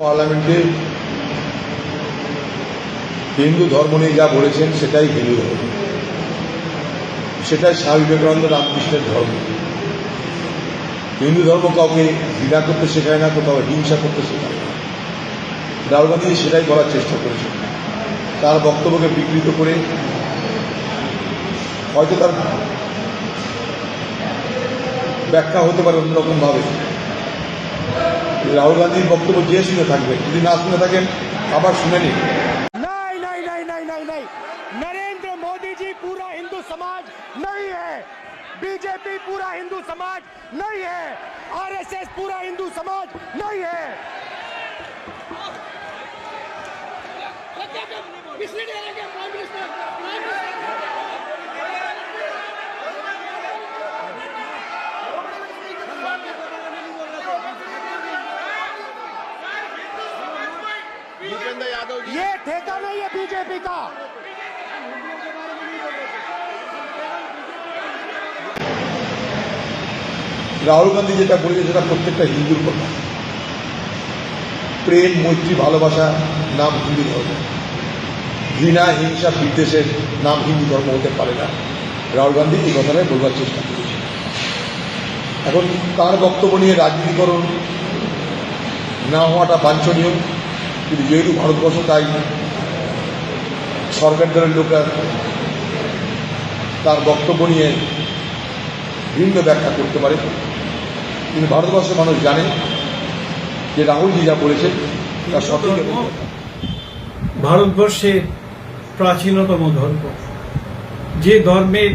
পার্লামেন্টে হিন্দু ধর্ম নিয়ে যা বলেছেন, সেটাই হিন্দু ধর্ম। সেটাই স্বামী বিবেকানন্দ রামকৃষ্ণের ধর্ম। হিন্দু ধর্ম কাউকে ঘৃণা করতে শেখায় না, কোথাও হিংসা করতে শেখায় না। রাহুল গান্ধী সেটাই করার চেষ্টা করেছেন। তার বক্তব্যকে বিকৃত করে হয়তো তার ব্যাখ্যা হতে পারে অন্যরকমভাবে। রাহুল গান্ধীর বক্তব্য যে শুনে থাকবেন যদি না শুনে থাকেন আবার শুনে নিন नहीं नहीं नहीं नहीं नहीं नहीं नरेंद्र मोदी जी पूरा हिंदू समाज नहीं है बीजेपी पूरा हिंदू समाज नहीं है आरएसएस पूरा हिंदू समाज नहीं है पिछले ये ठेका नहीं है बीजेपी का রাহুল গান্ধী যেটা বলেছে সেটা প্রত্যেকটা হিন্দুর কথা প্রেম মৈত্রী ভালোবাসা নাম হিন্দু ধর্ম ঘৃণা হিংসা বিদ্বেষের নাম হিন্দু ধর্ম হতে পারে না রাহুল গান্ধী এই কথাটাই বলবার চেষ্টা করেছে এখন তার বক্তব্য নিয়ে রাজনীতিকরণ না হওয়াটা বাঞ্ছনীয় কিন্তু যেহেতু ভারতবর্ষ তাই সরকার দলের লোকরা তার বক্তব্য নিয়ে ভিন্ন ব্যাখ্যা করতে পারে। কিন্তু ভারতবর্ষের মানুষ জানে যে রাহুলজি যা বলেছেন তা সঠিক ভারতবর্ষের প্রাচীনতম ধর্ম। যে ধর্মের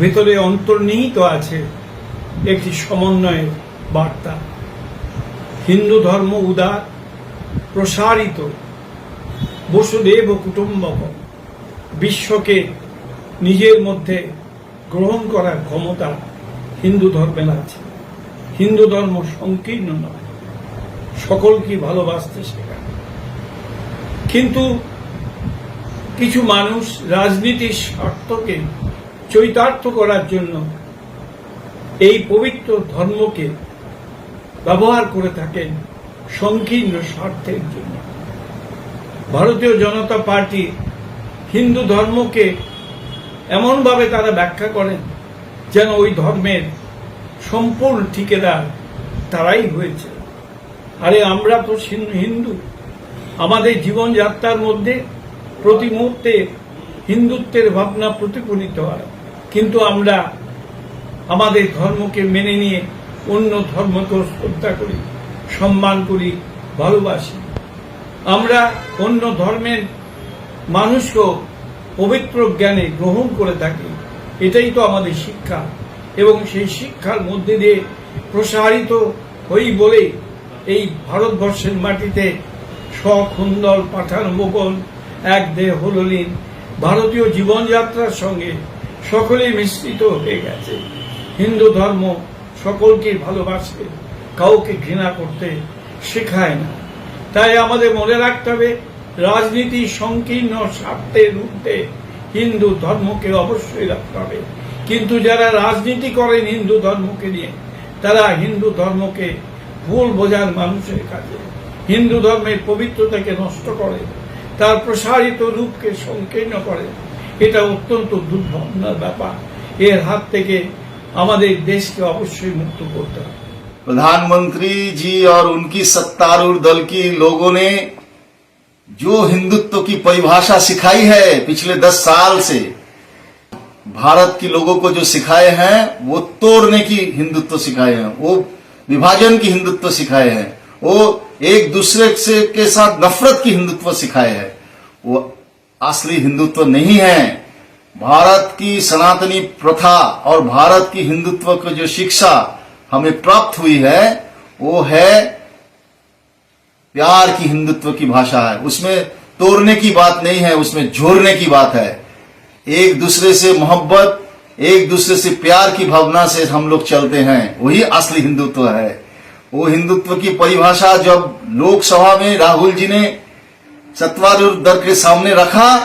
ভেতরে অন্তর্নিহিত আছে একটি সমন্বয়ের বার্তা। হিন্দু ধর্ম উদার প্রসারিত বসুদেব ও কুটুম্বকম বিশ্বকে নিজের মধ্যে গ্রহণ করার ক্ষমতা হিন্দু ধর্মের আছে। হিন্দু ধর্ম সংকীর্ণ নয়। সকলকে ভালোবাসতে শেখায়। কিন্তু কিছু মানুষ রাজনীতির স্বার্থকে চৈতার্থ করার জন্য এই পবিত্র ধর্মকে ব্যবহার করে থাকেন। সংকীর্ণ স্বার্থের জন্য। ভারতীয় জনতা পার্টি হিন্দু ধর্মকে এমনভাবে তারা ব্যাখ্যা করেন যেন ওই ধর্মের সম্পূর্ণ ঠিকেদার তারাই হয়েছে। আরে আমরা তো হিন্দু। আমাদের জীবনযাত্রার মধ্যে প্রতি মুহূর্তে হিন্দুত্বের ভাবনা প্রতিফলিত হয়। কিন্তু আমরা আমাদের ধর্মকে মেনে নিয়ে অন্য ধর্মকেও শ্রদ্ধা করি। সম্মান করি, ভালোবাসি। আমরা অন্য ধর্মের মানুষকেও পবিত্র জ্ঞানে গ্রহণ করে থাকি। এটাই তো আমাদের শিক্ষা। এবং সেই শিক্ষার মধ্যে দিয়ে প্রসারিত হই বলে এই ভারতবর্ষের মাটিতে সখুন্দর পাঠান মোগল এক দেহ হললীন। ভারতীয় জীবনযাত্রার সঙ্গে সকলেই মিশ্রিত হয়ে গেছে। হিন্দু ধর্ম সকলকে ভালোবাসে। কাউকে ঘৃণা করতে শেখায় না। তাই আমাদের মনে রাখতে হবে, রাজনীতি সংকীর্ণ স্বার্থের ঊর্ধ্বে হিন্দু ধর্মকে অবশ্যই রাখতে হবে। কিন্তু যারা রাজনীতি করেন হিন্দু ধর্মকে নিয়ে, তারা হিন্দু ধর্মকে ভুল বোঝার মানুষের কাছে হিন্দু ধর্মের পবিত্রতাকে নষ্ট করে, তার প্রসারিত রূপকে সংকীর্ণ করে। এটা অত্যন্ত দুর্ভাবনার ব্যাপার। এর হাত থেকে আমাদের দেশকে অবশ্যই মুক্ত করতে হবে। प्रधानमंत्री जी और उनकी सत्तारूढ़ दल की लोगों ने जो हिंदुत्व की परिभाषा सिखाई है पिछले दस साल से, भारत के लोगों को जो सिखाए हैं, वो तोड़ने की हिंदुत्व सिखाए हैं, वो विभाजन की हिंदुत्व सिखाए हैं, वो एक दूसरे से के साथ नफरत की हिंदुत्व सिखाए हैं, वो असली हिंदुत्व नहीं है। भारत की सनातनी प्रथा और भारत की हिंदुत्व की जो शिक्षा हमें प्राप्त हुई है, वो है प्यार की हिंदुत्व की भाषा है। उसमें तोड़ने की बात नहीं है, उसमें जोड़ने की बात है। एक दूसरे से मोहब्बत, एक दूसरे से प्यार की भावना से हम लोग चलते हैं। वही असली हिंदुत्व है। वो हिंदुत्व की परिभाषा जब लोकसभा में राहुल जी ने सत्वारूढ़ दर के सामने रखा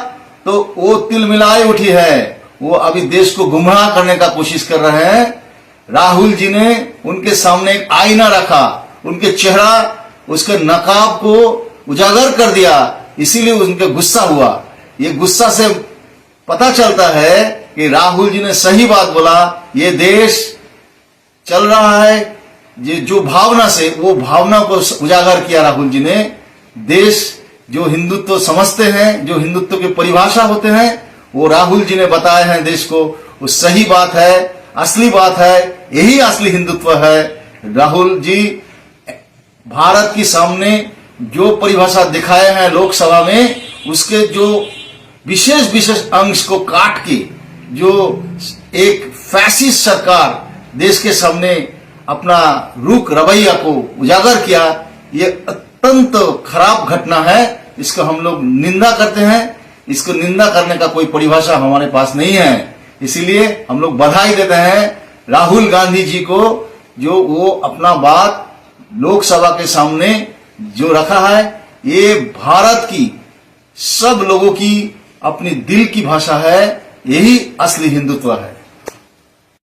तो वो तिल मिलाए उठी है। वो अभी देश को गुमराह करने का कोशिश कर रहे हैं। राहुल जी ने उनके सामने एक आईना रखा, उनके चेहरा, उसके नकाब को उजागर कर दिया, इसीलिए उनका गुस्सा हुआ। ये गुस्सा से पता चलता है कि राहुल जी ने सही बात बोला, ये देश चल रहा है। ये जो भावना से, वो भावना को उजागर किया राहुल जी ने। देश जो हिंदुत्व समझते हैं, जो हिंदुत्व की परिभाषा होते हैं, वो राहुल जी ने बताए हैं देश को। वो सही बात है, असली बात है यही असली हिंदुत्व है। राहुल जी, भारत के सामने जो परिभाषा दिखाए हैं लोकसभा में, उसके जो विशेष विशेष अंश को काट के जो एक फैसिस्ट सरकार देश के सामने अपना रुख रवैया को उजागर किया, ये अत्यंत खराब घटना है। इसको हम लोग निंदा करते हैं। इसको निंदा करने का कोई परिभाषा हमारे पास नहीं है। इसीलिए हम लोग बधाई देते हैं। राहुल गांधी जी को जो वो अपना बात लोकसभा के सामने जो रखा है, ये भारत की सब लोगों की अपनी दिल की भाषा है, यही असली हिंदुत्व है।